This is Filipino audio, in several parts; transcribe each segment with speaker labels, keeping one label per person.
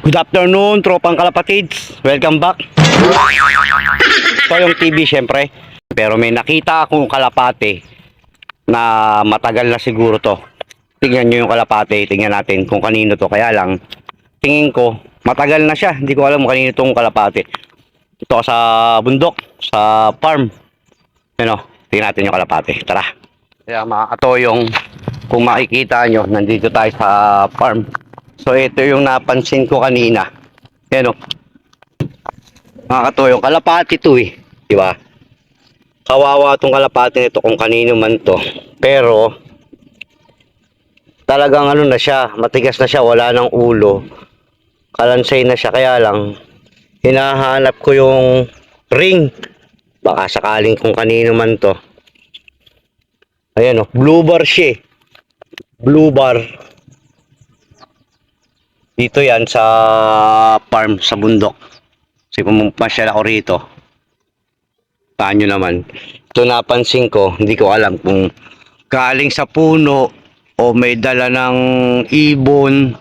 Speaker 1: Good afternoon, tropang kalapatids. Welcome back. Ito yung TV, syempre. Pero may nakita akong kalapate na matagal na siguro to. Tingnan nyo yung kalapate, tingnan natin kung kanino to. Kaya lang, tingin ko, matagal na siya. Hindi ko alam kung kanino tong kalapate. Ito sa bundok, sa farm. Ano, tingnan natin yung kalapate. Tara. Kaya mga katoyong, kung makikita nyo, nandito tayo sa farm. So ito yung napansin ko kanina. Yan o. Mga katoyong, kalapati to eh. Di ba? Kawawa tong kalapati nito kung kanino man to. Pero, talagang ano na siya, matigas na siya, wala ng ulo. Kalansay na siya, kaya lang, hinahanap ko yung ring. Baka sakaling kung kanino man to. Ayan o, blue bar siya eh. Blue bar. Dito yan sa farm, sa bundok. Kasi pumasyal ako rito. Paano naman. Ito napansin ko, hindi ko alam kung galing sa puno o may dala ng ibon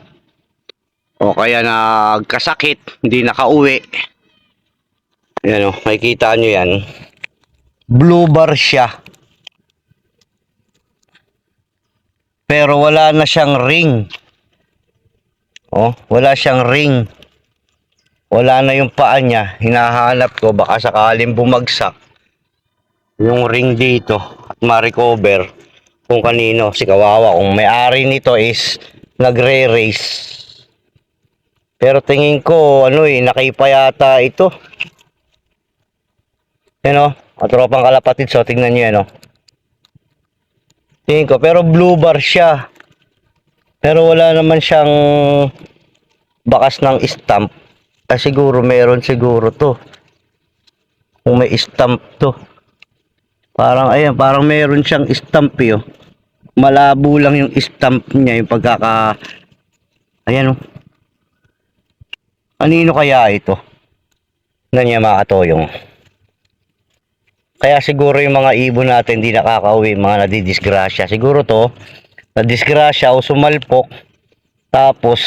Speaker 1: o kaya nagkasakit, hindi nakauwi. Yan o, makikita nyo yan. Blue bar siya. Pero wala na siyang ring. Oh, wala siyang ring. Wala na yung paa niya. Hinahanap ko baka sakaling bumagsak yung ring dito at ma-recover kung kanino si kawawa kung may-ari nito is nagre-race. Pero tingin ko ano eh nakipa yata ito. Yan oh, at tropang kalapatid so tingnan niyo yan oh. Tingin ko pero blue bar siya. Pero wala naman siyang bakas ng stamp. Ah, siguro meron siguro to. Kung may stamp to. Parang ayan, parang meron siyang stamp eh. oh. Malabo lang yung stamp niya, yung pagkaka... Ayan oh. Anino kaya ito? Na niya makatoyong. Kaya siguro yung mga ibon natin di nakakauwi, mga nadidisgrasya. Siguro to, nadisgrasya o sumalpok. Tapos,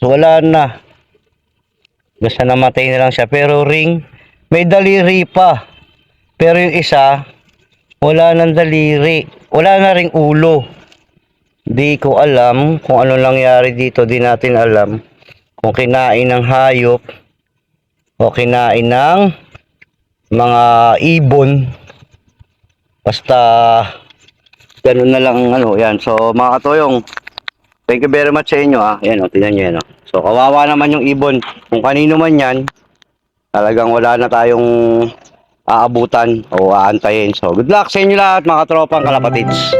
Speaker 1: wala na. Basta namatay na lang siya. Pero ring, may daliri pa. Pero yung isa, wala nang daliri. Wala na ring ulo. Di ko alam kung ano nangyari dito. Di natin alam kung kinain ng hayop o kinain ng mga ibon. Basta ganun na lang ang ano. Yan. So mga katoyong, thank you very much sa inyo ha. Yan o, tingnan nyo yan o. So kawawa naman yung ibon. Kung kanino man yan, talagang wala na tayong aabutan o aantayin. So good luck sa inyo lahat mga katropang kalapatids.